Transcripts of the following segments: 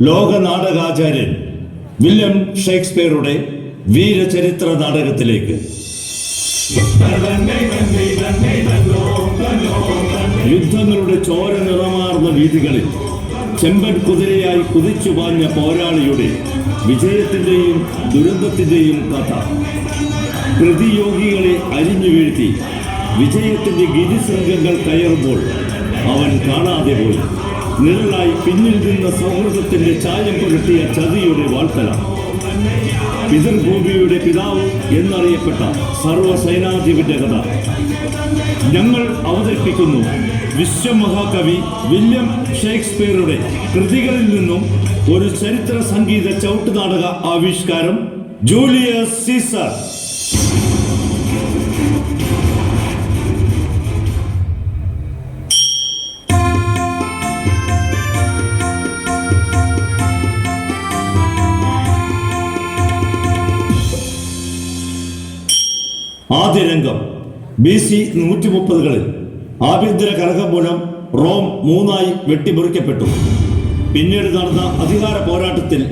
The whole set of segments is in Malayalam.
ലോക നാടകാചാര്യൻ വില്യം ഷേക്സ്പിയറുടെ വീരചരിത്ര നാടകത്തിലേക്ക്. യുദ്ധങ്ങളുടെ ചോര നിറമാർന്ന വീതികളിൽ ചെമ്പൻ കുതിരയായി കുതിച്ചു പാഞ്ഞ പോരാളിയുടെ വിജയത്തിന്റെയും ദുരന്തത്തിന്റെയും കഥ. പ്രതിയോഗികളെ അരിഞ്ഞു വീഴ്ത്തി വിജയത്തിന്റെ ഗിരിശൃംഗങ്ങൾ കയറുമ്പോൾ അവൻ കാണാതെ പോയി. നിഴലായി പിന്നിൽ നിന്ന സൗഹൃദത്തിന്റെ ചായം പുരട്ടിയ ചതിയുടെ വാൾത്തല. പിതൃഭൂമിയുടെ പിതാവ് എന്നറിയപ്പെട്ട സർവസൈനാധിപന്റെ കഥ. ഞങ്ങൾ അവതരിപ്പിക്കുന്നു വിശ്വമഹാകവി വില്യം ഷേക്സ്പിയറുടെ കൃതികളിൽ നിന്നും ഒരു ചരിത്ര സംഗീത ചവിട്ടുനാടക ആവിഷ്കാരം ജൂലിയസ് സീസർ. ആദ്യ രംഗം ബി സി നൂറ്റി മുപ്പതുകളിൽ ആഭ്യന്തര കലഹം മൂലം റോം മൂന്നായി വെട്ടിമുറിക്കപ്പെട്ടു. പിന്നീട് നടന്ന അധികാര പോരാട്ടത്തിൽ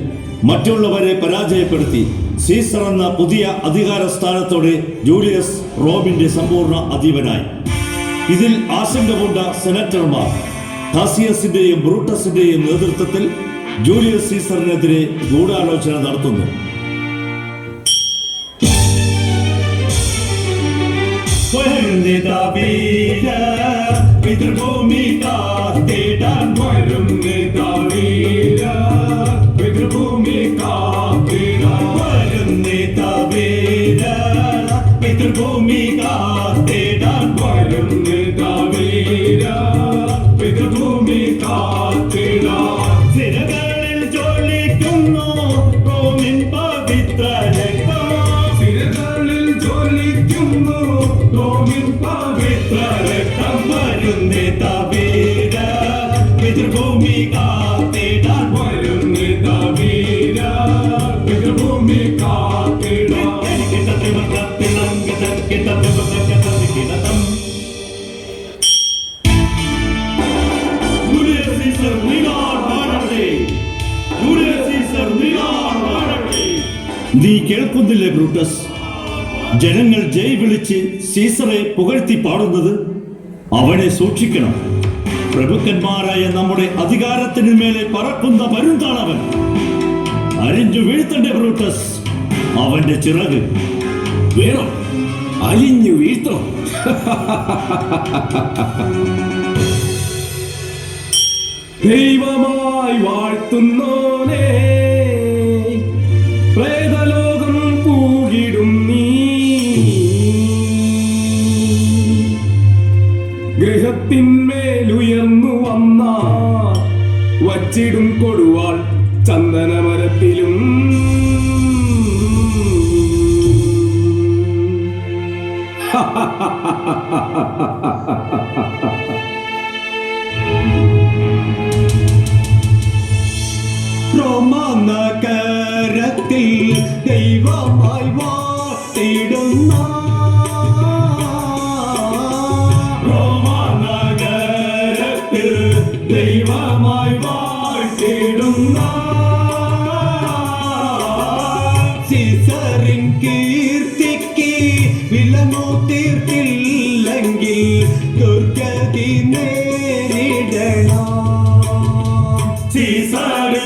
മറ്റുള്ളവരെ പരാജയപ്പെടുത്തി സീസർ എന്ന പുതിയ അധികാര സ്ഥാനത്തോടെ ജൂലിയസ് റോമിന്റെ സമ്പൂർണ അധീപനായി. ഇതിൽ ആശങ്ക കൊണ്ട സെനറ്റർമാർ കാസിയസിന്റെയും ബ്രൂട്ടസിന്റെയും നേതൃത്വത്തിൽ ജൂലിയസ് സീസറിനെതിരെ ഗൂഢാലോചന നടത്തുന്നു. വരുന്നിത വീര പിതൃഭൂമി കാത്തിടാൻ വീര നീ കേൾക്കുന്നില്ലേ ബ്രൂട്ടസ്? ജനങ്ങൾ ജയ് വിളിച്ച് സീസറെ പുകഴ്ത്തി പാടുന്നത് അവനെ സൂക്ഷിക്കണം. പ്രഭുക്കന്മാരായ നമ്മുടെ അധികാരത്തിന് മേലെ പറക്കുന്ന വരുന്താണവൻ അരിഞ്ഞു വീഴ്ത്തണ്ടേ ബ്രൂട്ടസ്? അവന്റെ ചിറക്. വേണം. അലിഞ്ഞു വീഴ്ത്തണം. ദൈവമായി വാഴ്ത്തുന്നോനേ. പ്രേതലോകം കൂകിടും നീ. ഗൃഹത്തിന്മേലുയർന്നു വന്ന വച്ചിടും കൊടുവാൾ ரோமா நகரத்தில் தெய்வமாய் வா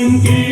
and.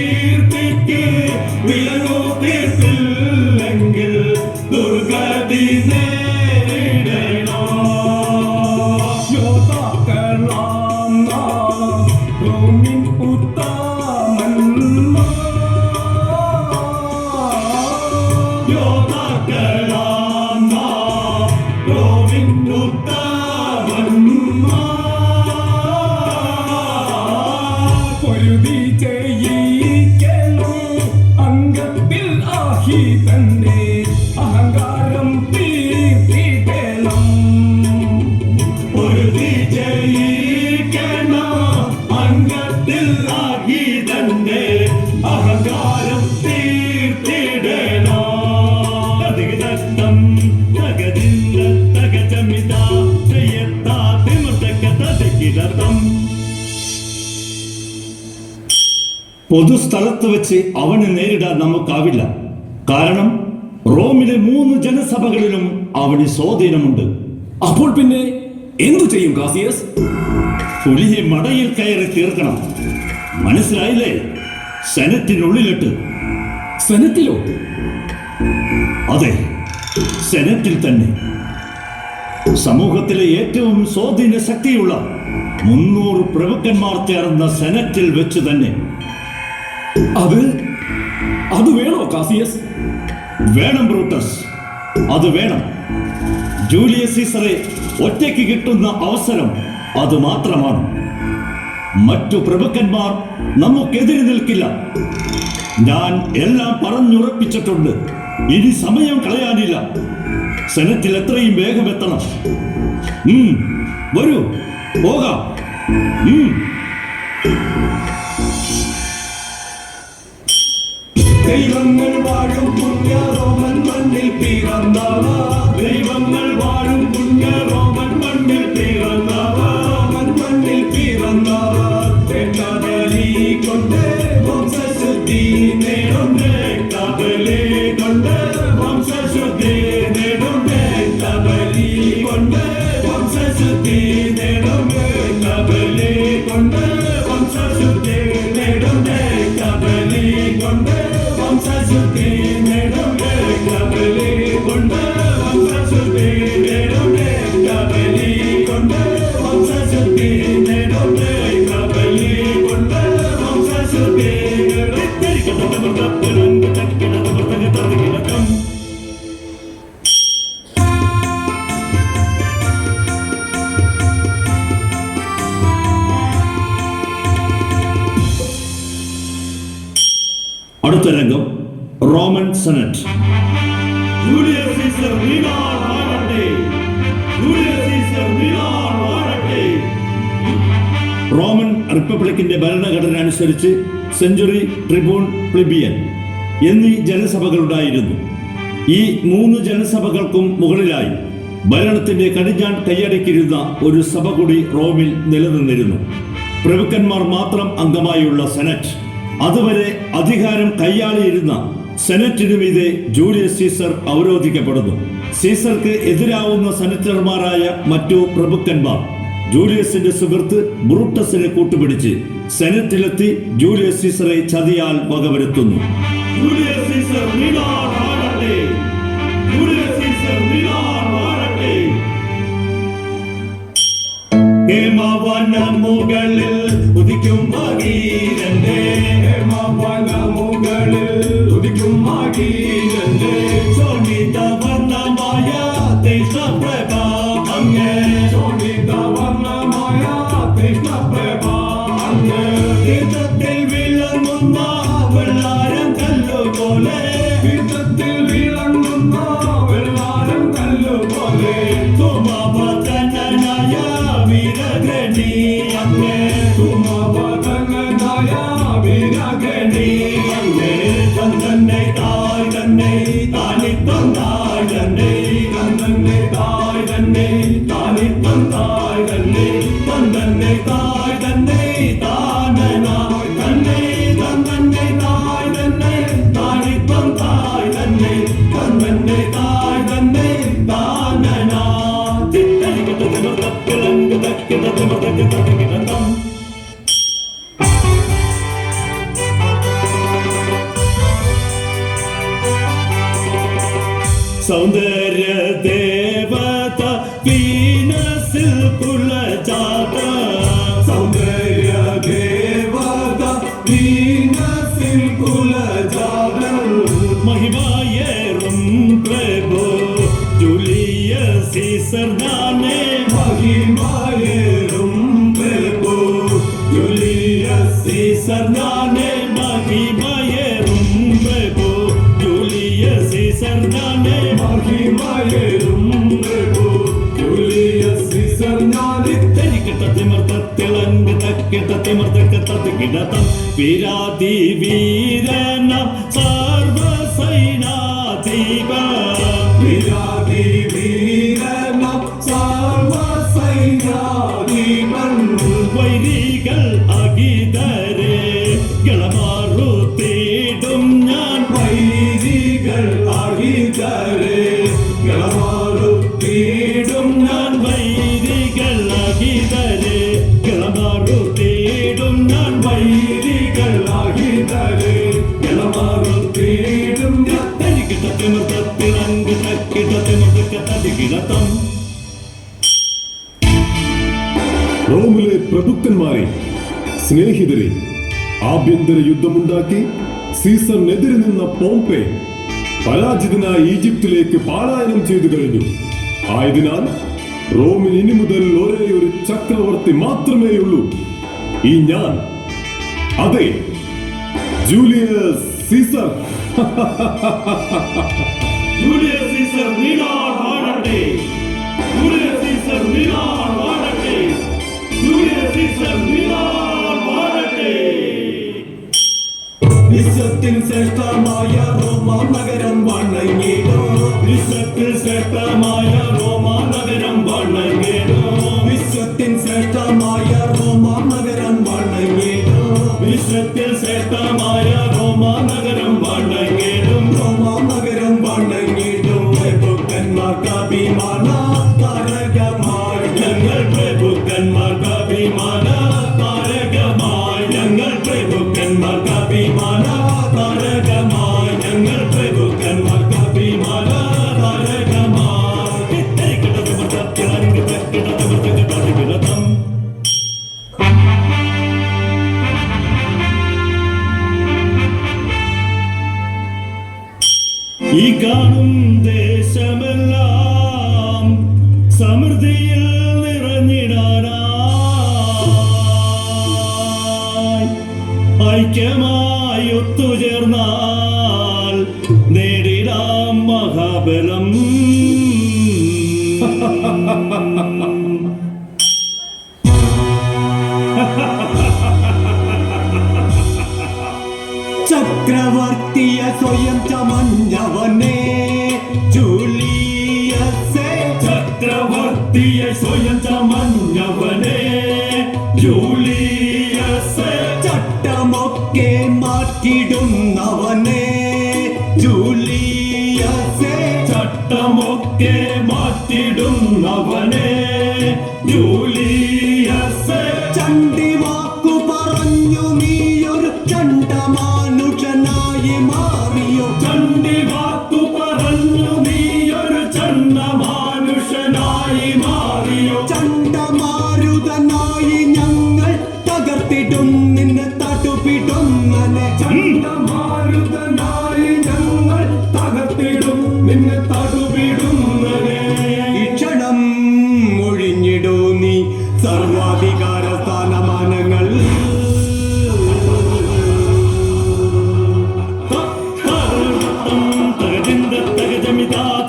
പൊതുസ്ഥലത്ത് വെച്ച് അവനെ നേരിടാൻ നമുക്കാവില്ല. കാരണം റോമിലെ മൂന്ന് ജനസഭകളിലും അവന് സ്വാധീനമുണ്ട്. അപ്പോൾ പിന്നെ എന്തു ചെയ്യും കാസിയസ്? പുലിയെ മടയിൽ കയറി തീർക്കണം. മനസ്സിലായില്ലേ? സെനറ്റിനുള്ളിലിട്ട്. സെനറ്റിലോ? അതെ സെനറ്റിൽ തന്നെ. സമൂഹത്തിലെ ഏറ്റവും സ്വാധീന ശക്തിയുള്ള മുന്നൂറ് പ്രഭുക്കന്മാർ ചേർന്ന സെനറ്റിൽ വെച്ച് തന്നെ. അത്? അത് വേണോ കാസിയസ്? വേണം ബ്രൂട്ടസ്. അത് വേണം. ജൂലിയസ് സീസറെ ഒറ്റയ്ക്ക് കിട്ടുന്ന അവസരം അത് മാത്രമാണ്. മറ്റു പ്രഭുക്കന്മാർ നമുക്കെതിരെ നിൽക്കില്ല. ഞാൻ എല്ലാം പറഞ്ഞുറപ്പിച്ചിട്ടുണ്ട്. ഇനി സമയം കളയാനില്ല. സെനറ്റിൽ എത്രയും വേഗം എത്തണം. വരൂ പോകാം. தெய்வங்கள் வாழும் புண்ணிய ரோமன் மண்ணில் பிறந்தான் അനുസരിച്ച് സെഞ്ചുറി ട്രിബൂൺ പ്ലിബിയൻ എന്നീ ജനസഭകളുണ്ടായിരുന്നു. ഈ മൂന്ന് ജനസഭകൾക്കും മുകളിലായി ഭരണത്തിന്റെ കടിഞ്ഞാൻ കൈയടക്കിരുന്ന ഒരു സഭ കൂടി റോമിൽ നിലനിന്നിരുന്നു. പ്രഭുക്കന്മാർ മാത്രം അംഗമായുള്ള സെനറ്റ്. അതുവരെ അധികാരം കൈയാളിയിരുന്ന സെനറ്റിനു മീതെ ജൂലിയസ് സീസർ അവരോധിക്കപ്പെടുന്നു. സീസർക്ക് എതിരാവുന്ന സെനറ്റർമാരായ മറ്റു പ്രഭുക്കന്മാർ ജൂലിയസിന്റെ സുഹൃത്ത് ബ്രൂട്ടസിനെ കൂട്ടുപിടിച്ച് സെനറ്റിലെത്തി ജൂലിയസ് സീസറെ ചതിയാൽ വകവരുത്തുന്നു. ജൂലിയസ് സീസർ സൗന്ദര്യ ദേവത വീനസിൽ കുലജാത തത്തിമർത്തത്തിളങ്ക് തക്കി തത്തിമർത്തക്ക തത്തികിടതം വീരാതി വീരനം സർവസൈനാധിപ റോമിലെ പ്രഭുക്കന്മാരെ സ്നേഹിതരെ ആഭ്യന്തര യുദ്ധമുണ്ടാക്കി സീസറിനെതിരെ നിന്ന പോംപെ പരാജിതനായ ഈജിപ്തിലേക്ക് പാലായനം ചെയ്തു കഴിഞ്ഞു. ആയതിനാൽ റോമിൽ ഇനി മുതൽ ഒരേ ഒരു ചക്രവർത്തി മാത്രമേയുള്ളൂ ഈ ഞാൻ. അതെ ജൂലിയസ് സീസർ. ജൂലിയസ് സീസർ നീ ലോകത്തിൽ ശ്രേഷ്ഠമായ റോമാ നഗരം വണങ്ങിയോ വിശ്വത്തിൽ ശ്രേഷ്ഠമായ ചക്രവർത്തിയ സ്വയം ചമഞ്ഞവനെ ചുളിയ ചക്രവർത്തിയ സ്വയം you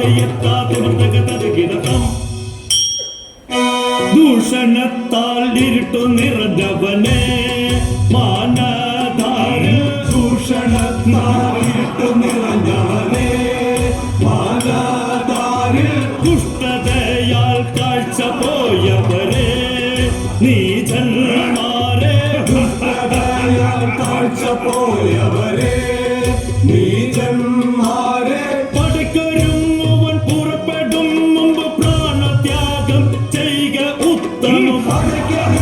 ഭയത്താകുതകിതം ദൂഷണത്താൽ ഇരുട്ടു നിറഞ്ഞവനെ മാനധാര ദൂഷണത്താൽ ഇരുട്ടു നിറഞ്ഞവനെ മാനധാര ദുഷ്ടതയാൽ കാഴ്ച പോയവരെ നീ ജന്മാരെ ദുഷ്ടതയാൽ കാഴ്ച പോയവരെ. gonna get again.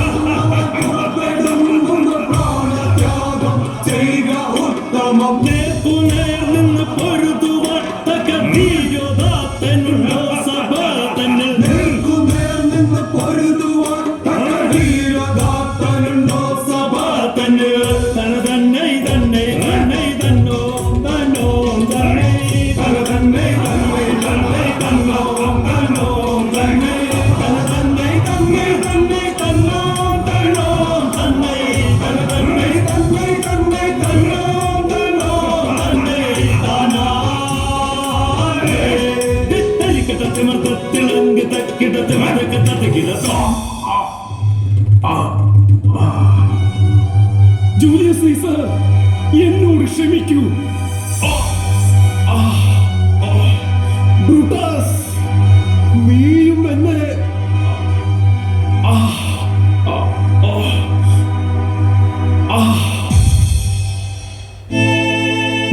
കിടത്ത് വഴക്കത്തത്ത് കിടത്തോ. ജൂലിയസ് സീസർ എന്നോട് ക്ഷമിക്കൂ. ബ്രൂട്ടസ് നീയും എന്നെ.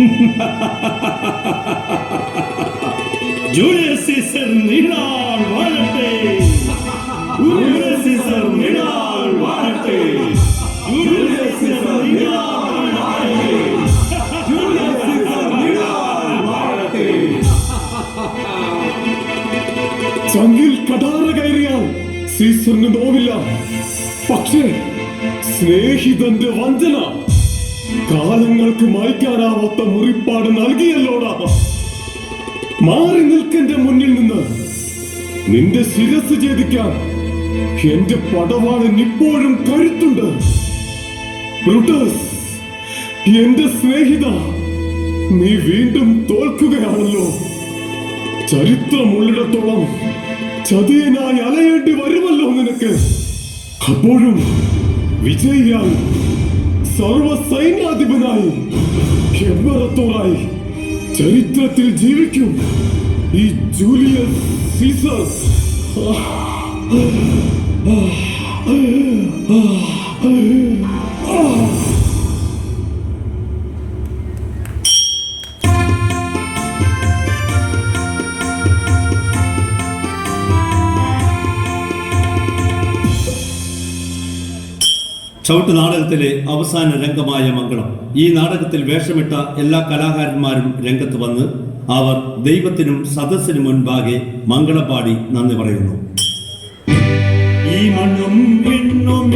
Julius Caesar Neela. സീസറിന് നോവില്ല. പക്ഷേ സ്നേഹിതന്റെ വഞ്ചന കാലങ്ങൾക്ക് മായ്ക്കാനാവാത്ത മുറിപ്പാട് നൽകിയല്ലോടാ. മാറി നിൽക്കെന്റെ മുന്നിൽ നിന്ന് നിന്റെ ശിരസ് ഛേദിക്കാൻ എന്റെ പടവാളിന് ഇപ്പോഴും കരുത്തുണ്ട്. ബ്രൂട്ടസ് എന്റെ സ്നേഹിത നീ വീണ്ടും തോൽക്കുകയാണല്ലോ. ചരിത്രമുള്ളിടത്തോളം ചതിയനായി അലയേണ്ടി വരുമല്ലോ നിനക്ക് അപ്പോഴും വിജയിയായി സർവ സൈന്യാധിപനായി എമ്പറത്തോറായി ചരിത്രത്തിൽ ജീവിക്കും ഈ ജൂലിയസ് സീസർ ചവിട്ട് നാടകത്തിലെ അവസാന രംഗമായ മംഗളം. ഈ നാടകത്തിൽ വേഷമിട്ട എല്ലാ കലാകാരന്മാരും രംഗത്ത് വന്ന് അവർ ദൈവത്തിനും സദസ്സിനും മുൻപാകെ മംഗളപാടി നന്ദി പറയുന്നു. ഈ മണ്ണും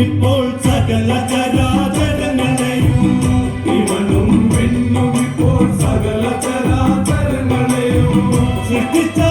ഇപ്പോൾ സകല ചരാചരങ്ങളെയും. ഈ ഇപ്പോൾ സകല ചരാചരങ്ങളെയും. സൃഷ്ടിച്ച